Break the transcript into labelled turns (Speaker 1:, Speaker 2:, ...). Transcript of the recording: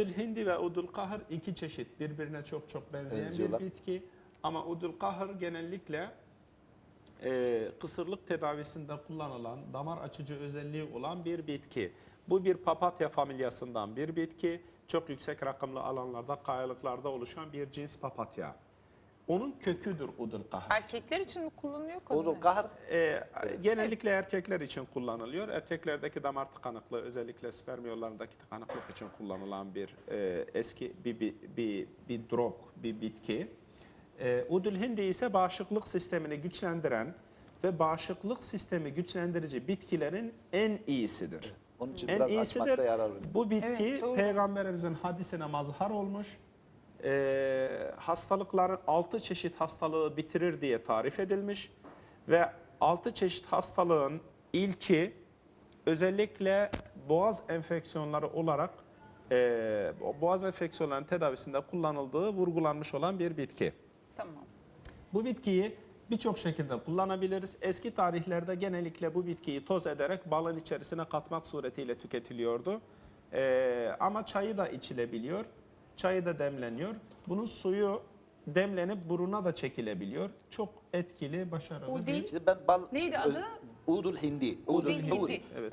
Speaker 1: Udul hindi ve udul kahır iki çeşit birbirine çok çok benzeyen
Speaker 2: Benziyorlar.
Speaker 1: bir bitki. Ama udul kahır genellikle e, kısırlık tedavisinde kullanılan damar açıcı özelliği olan bir bitki. Bu bir papatya familyasından bir bitki. Çok yüksek rakımlı alanlarda, kayalıklarda oluşan bir cins papatya. Onun köküdür udul kahır.
Speaker 3: Erkekler için mi kullanılıyor kadınlar?
Speaker 2: Udul kahır
Speaker 1: Ee, genellikle erkekler için kullanılıyor. Erkeklerdeki damar tıkanıklığı özellikle sperm yollarındaki tıkanıklık için kullanılan bir e, eski bir, bir, bir, bir drog, bir bitki. E, udül hindi ise bağışıklık sistemini güçlendiren ve bağışıklık sistemi güçlendirici bitkilerin en iyisidir.
Speaker 2: Onun için
Speaker 1: en
Speaker 2: biraz
Speaker 1: iyisidir.
Speaker 2: açmakta yarar var.
Speaker 1: Bu bitki
Speaker 3: Evet, doğru.
Speaker 1: peygamberimizin hadisine mazhar olmuş. Ee, hastalıkların 6 çeşit hastalığı bitirir diye tarif edilmiş. Ve 6 çeşit hastalığın ilki özellikle boğaz enfeksiyonları olarak e, boğaz enfeksiyonlarının tedavisinde kullanıldığı vurgulanmış olan bir bitki.
Speaker 3: Tamam.
Speaker 1: Bu bitkiyi birçok şekilde kullanabiliriz. Eski tarihlerde genellikle bu bitkiyi toz ederek balın içerisine katmak suretiyle tüketiliyordu. Ee, ama çayı da içilebiliyor. Çayı da demleniyor. Bunun suyu demlenip buruna da çekilebiliyor. Çok etkili, başarılı
Speaker 3: Udil.
Speaker 1: bir
Speaker 2: İşte ben bal...
Speaker 3: Neydi
Speaker 2: öz-
Speaker 3: adı?
Speaker 2: Udul hindi.
Speaker 3: Udul
Speaker 2: hindi.
Speaker 3: hindi.
Speaker 1: Evet.